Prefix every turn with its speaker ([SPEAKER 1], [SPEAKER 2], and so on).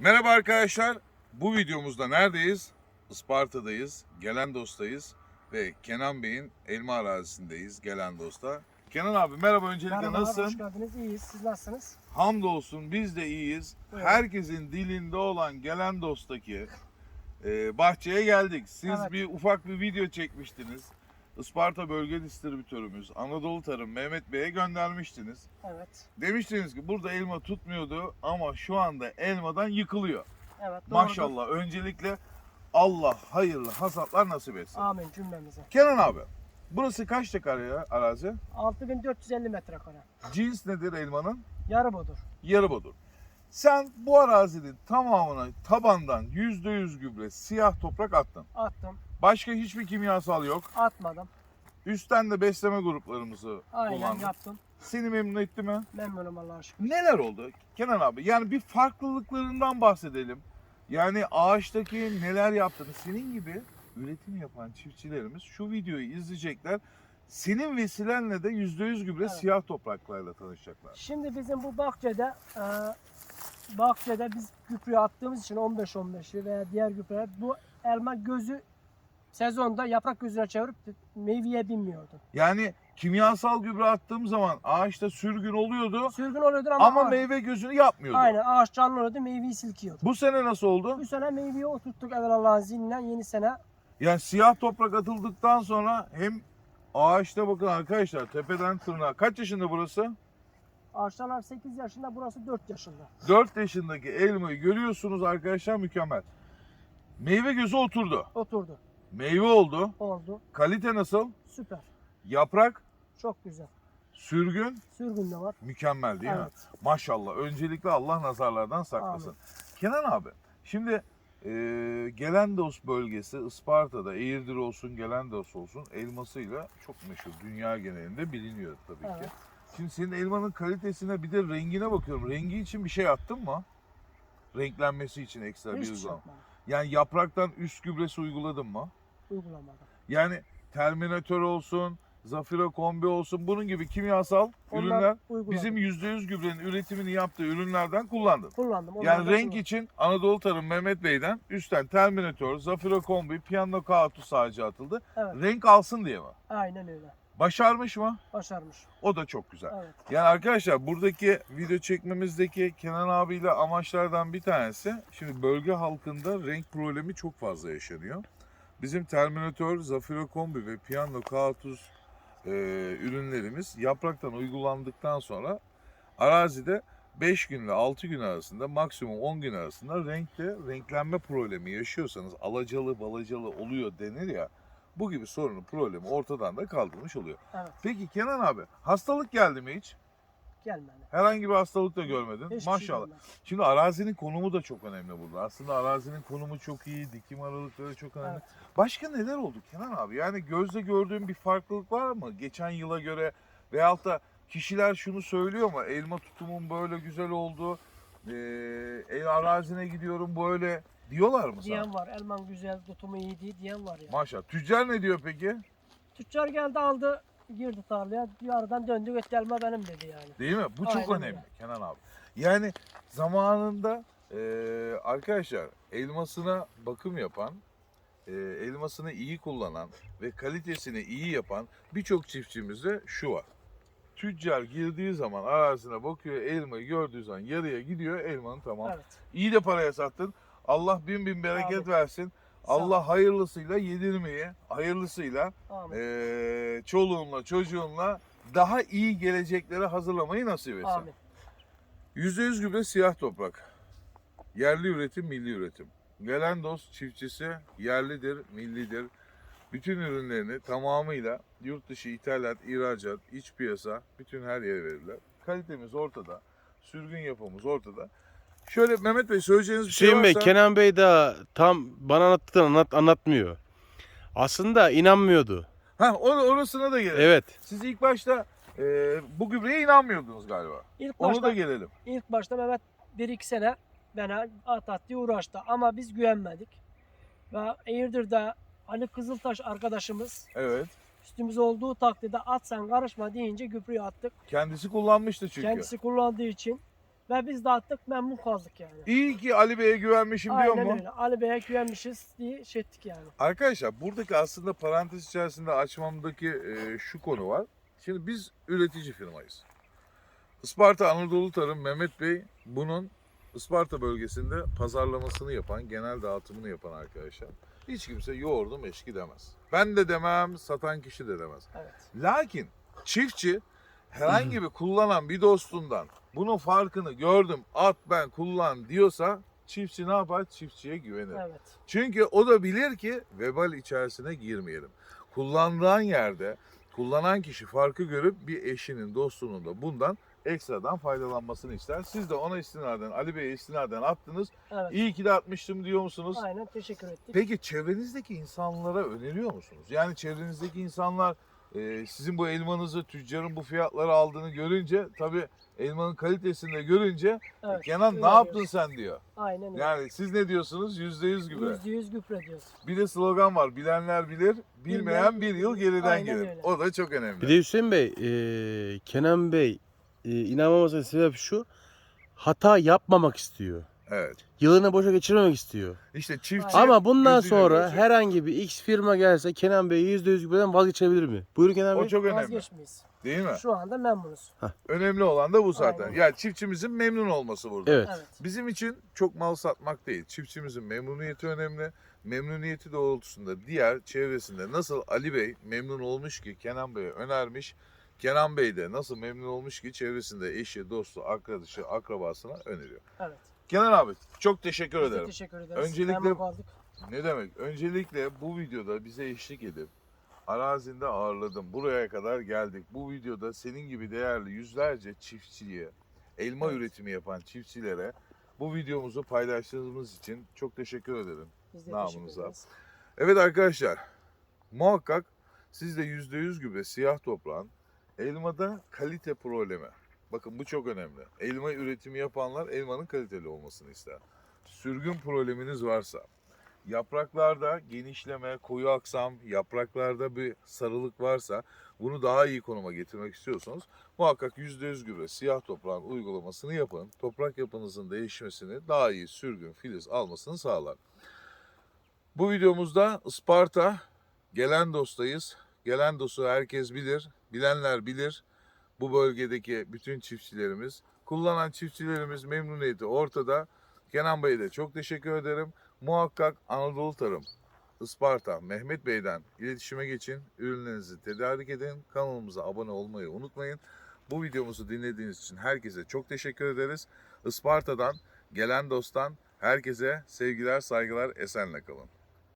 [SPEAKER 1] Merhaba arkadaşlar. Bu videomuzda neredeyiz? Isparta'dayız, Gelendos'tayız ve Kenan Bey'in elma arazisindeyiz Gelendos'ta. Kenan abi merhaba öncelikle
[SPEAKER 2] Merhaba, hoş
[SPEAKER 1] nasılsın?
[SPEAKER 2] geldiniz. İyiyiz. Siz nasılsınız?
[SPEAKER 1] Hamdolsun biz de iyiyiz.
[SPEAKER 2] Evet.
[SPEAKER 1] Herkesin dilinde olan Gelendos'taki e, bahçeye geldik. Siz
[SPEAKER 2] Evet.
[SPEAKER 1] bir ufak bir video çekmiştiniz. Isparta Bölge Distribütörümüz Anadolu Tarım Mehmet Bey'e göndermiştiniz.
[SPEAKER 2] Evet.
[SPEAKER 1] Demiştiniz ki burada elma tutmuyordu ama şu anda elmadan yıkılıyor.
[SPEAKER 2] Evet. doğrudur.
[SPEAKER 1] Maşallah. Öncelikle Allah hayırlı hasatlar nasip etsin.
[SPEAKER 2] Amin cümlemize.
[SPEAKER 1] Kenan abi, burası kaç dekar ya arazi?
[SPEAKER 2] 6450 metrekare.
[SPEAKER 1] Cins nedir elmanın?
[SPEAKER 2] Yarı budur.
[SPEAKER 1] Yarı budur. Sen bu arazinin tamamına tabandan %100 gübre siyah toprak attın.
[SPEAKER 2] Attım.
[SPEAKER 1] Başka hiçbir kimyasal yok.
[SPEAKER 2] Atmadım.
[SPEAKER 1] Üstten de besleme gruplarımızı
[SPEAKER 2] Aynen
[SPEAKER 1] kullandın.
[SPEAKER 2] yaptım.
[SPEAKER 1] Seni memnun etti mi?
[SPEAKER 2] Memnunum Allah'a şükür.
[SPEAKER 1] Neler oldu Kenan abi? Yani bir farklılıklarından bahsedelim. Yani ağaçtaki neler yaptığını senin gibi üretim yapan çiftçilerimiz şu videoyu izleyecekler. Senin vesilenle de %100 gübre
[SPEAKER 2] Evet.
[SPEAKER 1] siyah topraklarla tanışacaklar.
[SPEAKER 2] Şimdi bizim bu bahçede e, bahçede biz gübre attığımız için 15-15'i veya diğer gübreler bu elma gözü sezonda yaprak gözüne çevirip meyveye binmiyordu.
[SPEAKER 1] Yani kimyasal gübre attığım zaman ağaçta sürgün oluyordu
[SPEAKER 2] Sürgün oluyordu ama,
[SPEAKER 1] ama
[SPEAKER 2] ağaç-
[SPEAKER 1] meyve gözünü yapmıyordu.
[SPEAKER 2] aynen ağaç canlı oluyordu meyveyi silkiyordu.
[SPEAKER 1] Bu sene nasıl oldu?
[SPEAKER 2] Bu sene meyveyi oturttuk evvel Allah'ın izniyle yeni sene
[SPEAKER 1] Yani siyah toprak atıldıktan sonra hem ağaçta bakın arkadaşlar tepeden tırnağa kaç yaşında burası?
[SPEAKER 2] Ağaçlar 8 yaşında, burası 4 yaşında.
[SPEAKER 1] 4 yaşındaki elmayı görüyorsunuz arkadaşlar mükemmel. Meyve gözü oturdu.
[SPEAKER 2] Oturdu,
[SPEAKER 1] Meyve oldu.
[SPEAKER 2] oldu.
[SPEAKER 1] Kalite nasıl?
[SPEAKER 2] Süper,
[SPEAKER 1] Yaprak,
[SPEAKER 2] çok güzel.
[SPEAKER 1] sürgün
[SPEAKER 2] Sürgün de var.
[SPEAKER 1] mükemmel değil mi?
[SPEAKER 2] evet.
[SPEAKER 1] Maşallah. Öncelikle Allah nazarlardan saklasın. Kenan abi şimdi e, Gelendos bölgesi Isparta'da Eğirdir olsun Gelendos olsun elmasıyla çok meşhur. Dünya genelinde biliniyor tabii ki. Şimdi senin elmanın kalitesine bir de rengine bakıyorum. Rengi için bir şey attın mı? Renklenmesi için ekstra bir
[SPEAKER 2] Hiçbir şey
[SPEAKER 1] uygulama.
[SPEAKER 2] yapmadım.
[SPEAKER 1] Yani yapraktan üst gübresi uyguladın mı?
[SPEAKER 2] Uygulamadım.
[SPEAKER 1] Yani Terminator olsun, Zafira kombi olsun bunun gibi kimyasal
[SPEAKER 2] Onlar
[SPEAKER 1] ürünler
[SPEAKER 2] uyguladım.
[SPEAKER 1] bizim %100 gübrenin üretimini yaptığı ürünlerden
[SPEAKER 2] kullandım.
[SPEAKER 1] Yani
[SPEAKER 2] onlardan
[SPEAKER 1] renk
[SPEAKER 2] kullandım.
[SPEAKER 1] için Anadolu Tarım Mehmet Bey'den üstten Terminator, Zafira kombi, Piano K30 sadece atıldı.
[SPEAKER 2] Evet.
[SPEAKER 1] Renk alsın diye mi?
[SPEAKER 2] Aynen öyle.
[SPEAKER 1] Başarmış mı?
[SPEAKER 2] Başarmış.
[SPEAKER 1] O da çok güzel.
[SPEAKER 2] Evet.
[SPEAKER 1] Yani arkadaşlar buradaki video çekmemizdeki Kenan abiyle amaçlardan bir tanesi şimdi bölge halkında renk problemi çok fazla yaşanıyor. Bizim Terminator, Zafira Kombi ve Piano K30 e, ürünlerimiz yapraktan uygulandıktan sonra arazide 5 gün ile 6 gün arasında maksimum 10 gün arasında renkte renklenme problemi yaşıyorsanız alacalı balacalı oluyor denir ya bu gibi sorunu problemi ortadan da kaldırmış oluyor.
[SPEAKER 2] Evet.
[SPEAKER 1] Peki Kenan abi hastalık geldi mi hiç?
[SPEAKER 2] Gelmedi.
[SPEAKER 1] Herhangi bir hastalık da görmedin.
[SPEAKER 2] Hiçbir şey
[SPEAKER 1] Maşallah.
[SPEAKER 2] gelmedi.
[SPEAKER 1] Şimdi arazinin konumu da çok önemli burada. Aslında arazinin konumu çok iyi, dikim aralıkları çok önemli.
[SPEAKER 2] Evet.
[SPEAKER 1] Başka neler oldu Kenan abi? Yani gözle gördüğün bir farklılık var mı? Geçen yıla göre veyahut da kişiler şunu söylüyor mu? Elma tutumum böyle güzel oldu. Ee, el arazine gidiyorum böyle diyorlar mı sana?
[SPEAKER 2] Diyen var. Elman güzel, tutumu iyi değil diyen var ya.
[SPEAKER 1] Maşallah. Tüccar ne diyor peki?
[SPEAKER 2] Tüccar geldi aldı, girdi tarlaya. Yarıdan döndü gitti elma benim dedi yani.
[SPEAKER 1] Değil mi? Bu çok
[SPEAKER 2] Aynen
[SPEAKER 1] önemli
[SPEAKER 2] öyle.
[SPEAKER 1] Kenan abi. Yani zamanında e, arkadaşlar elmasına bakım yapan, e, elmasını iyi kullanan ve kalitesini iyi yapan birçok çiftçimizde şu var. Tüccar girdiği zaman arazine bakıyor, elmayı gördüğü zaman yarıya gidiyor, elmanın tamam.
[SPEAKER 2] Evet.
[SPEAKER 1] İyi de paraya sattın. Allah bin bin bereket
[SPEAKER 2] Amin.
[SPEAKER 1] versin. Allah hayırlısıyla yedirmeyi, hayırlısıyla
[SPEAKER 2] Amin.
[SPEAKER 1] e, çoluğunla çocuğunla daha iyi geleceklere hazırlamayı nasip etsin.
[SPEAKER 2] Amin.
[SPEAKER 1] %100 gübre siyah toprak. Yerli üretim, milli üretim. Gelen dost çiftçisi yerlidir, millidir. Bütün ürünlerini tamamıyla yurt dışı ithalat, ihracat, iç piyasa bütün her yere verirler. Kalitemiz ortada. Sürgün yapımız ortada. Şöyle Mehmet Bey söyleyeceğiniz bir şey
[SPEAKER 3] Hüseyin Bey,
[SPEAKER 1] varsa...
[SPEAKER 3] Kenan Bey de tam bana anlattığını anlat, anlatmıyor. Aslında inanmıyordu.
[SPEAKER 1] Heh, or- orasına da gelelim.
[SPEAKER 3] Evet.
[SPEAKER 1] Siz ilk başta e, bu gübreye inanmıyordunuz galiba.
[SPEAKER 2] İlk
[SPEAKER 1] Onu
[SPEAKER 2] başta,
[SPEAKER 1] da gelelim.
[SPEAKER 2] ilk başta Mehmet 1-2 sene bana at at diye uğraştı ama biz güvenmedik. Ve Eğirdir'de Ali Kızıltaş arkadaşımız
[SPEAKER 1] Evet.
[SPEAKER 2] üstümüz olduğu takdirde at sen karışma deyince gübreyi attık.
[SPEAKER 1] Kendisi kullanmıştı çünkü.
[SPEAKER 2] Kendisi kullandığı için Ve biz dağıttık memnun kaldık yani.
[SPEAKER 1] İyi ki Ali Bey'e güvenmişim diyor
[SPEAKER 2] Aynen
[SPEAKER 1] mu?
[SPEAKER 2] öyle. Ali Bey'e güvenmişiz diye şey ettik yani.
[SPEAKER 1] Arkadaşlar buradaki aslında parantez içerisinde açmamdaki e, şu konu var. Şimdi biz üretici firmayız. Isparta Anadolu Tarım Mehmet Bey bunun Isparta bölgesinde pazarlamasını yapan, genel dağıtımını yapan arkadaşlar. Hiç kimse yoğurdum eşki demez. Ben de demem, satan kişi de demez.
[SPEAKER 2] Evet.
[SPEAKER 1] Lakin çiftçi herhangi bir kullanan bir dostundan bunun farkını gördüm, at ben kullan diyorsa çiftçi ne yapar? Çiftçiye güvenir.
[SPEAKER 2] Evet.
[SPEAKER 1] Çünkü o da bilir ki vebal içerisine girmeyelim. Kullanılan yerde kullanan kişi farkı görüp bir eşinin, dostunun da bundan ekstradan faydalanmasını ister. Siz de ona istinaden, Ali Bey'e istinaden attınız.
[SPEAKER 2] Evet.
[SPEAKER 1] İyi ki de atmıştım diyor musunuz?
[SPEAKER 2] Aynen teşekkür ettik.
[SPEAKER 1] Peki çevrenizdeki insanlara öneriyor musunuz? Yani çevrenizdeki insanlar e, sizin bu elmanızı tüccarın bu fiyatları aldığını görünce tabii elmanın kalitesini de görünce
[SPEAKER 2] Evet.
[SPEAKER 1] Kenan
[SPEAKER 2] öyle
[SPEAKER 1] ne yaptın
[SPEAKER 2] diyoruz.
[SPEAKER 1] sen diyor.
[SPEAKER 2] Aynen öyle.
[SPEAKER 1] Yani siz ne diyorsunuz? Yüzde yüz gübre.
[SPEAKER 2] Yüzde yüz gübre diyoruz.
[SPEAKER 1] Bir de slogan var. Bilenler bilir, bilmeyen
[SPEAKER 2] Bilmeyen
[SPEAKER 1] bir yıl geriden
[SPEAKER 2] Aynen
[SPEAKER 1] gelir.
[SPEAKER 2] öyle.
[SPEAKER 1] O da çok önemli.
[SPEAKER 3] Bir de Hüseyin Bey, e, Kenan Bey e, inanmamasının sebebi şu. Hata yapmamak istiyor.
[SPEAKER 1] Evet.
[SPEAKER 3] Yılını boşa geçirmemek istiyor.
[SPEAKER 1] İşte çiftçi
[SPEAKER 3] Ama bundan sonra
[SPEAKER 1] görecek.
[SPEAKER 3] herhangi bir X firma gelse Kenan Bey %100 gübreden vazgeçebilir mi? Buyurun Kenan
[SPEAKER 1] o
[SPEAKER 3] Bey.
[SPEAKER 1] çok önemli.
[SPEAKER 2] Vazgeçmeyiz.
[SPEAKER 1] Değil mi?
[SPEAKER 2] Şu anda memnunuz.
[SPEAKER 1] Önemli olan da bu zaten.
[SPEAKER 2] Aynen.
[SPEAKER 1] Yani çiftçimizin memnun olması burada.
[SPEAKER 3] Evet.
[SPEAKER 2] Evet.
[SPEAKER 1] Bizim için çok mal satmak değil. Çiftçimizin memnuniyeti önemli. Memnuniyeti doğrultusunda diğer çevresinde nasıl Ali Bey memnun olmuş ki Kenan Bey'e önermiş. Kenan Bey de nasıl memnun olmuş ki çevresinde eşi, dostu, arkadaşı, akrabasına öneriyor.
[SPEAKER 2] Evet.
[SPEAKER 1] Kenan abi çok teşekkür
[SPEAKER 2] Biz de
[SPEAKER 1] ederim.
[SPEAKER 2] teşekkür ederiz.
[SPEAKER 1] Öncelikle-
[SPEAKER 2] Memnun kaldık.
[SPEAKER 1] Ne demek? Öncelikle bu videoda bize eşlik edip arazinde ağırladım. Buraya kadar geldik. Bu videoda senin gibi değerli yüzlerce çiftçiye, elma
[SPEAKER 2] Evet.
[SPEAKER 1] üretimi yapan çiftçilere bu videomuzu paylaştığımız için çok teşekkür ederim.
[SPEAKER 2] Biz de
[SPEAKER 1] Namınıza.
[SPEAKER 2] teşekkür ederiz.
[SPEAKER 1] Evet arkadaşlar, muhakkak siz de %100 gübre siyah toprağın elmada kalite problemi. Bakın bu çok önemli. Elma üretimi yapanlar elmanın kaliteli olmasını ister. Sürgün probleminiz varsa, yapraklarda genişleme, koyu aksam, yapraklarda bir sarılık varsa bunu daha iyi konuma getirmek istiyorsanız muhakkak %100 gübre siyah toprağın uygulamasını yapın. Toprak yapınızın değişmesini daha iyi sürgün, filiz almasını sağlar. Bu videomuzda Isparta Gelen Dost'tayız. Gelen Dost'u herkes bilir, bilenler bilir. Bu bölgedeki bütün çiftçilerimiz, kullanan çiftçilerimiz memnuniyeti ortada. Kenan Bey'e de çok teşekkür ederim. Muhakkak Anadolu Tarım, Isparta, Mehmet Bey'den iletişime geçin. Ürünlerinizi tedarik edin. Kanalımıza abone olmayı unutmayın. Bu videomuzu dinlediğiniz için herkese çok teşekkür ederiz. Isparta'dan, Gelen Dost'tan herkese sevgiler, saygılar, esenle kalın.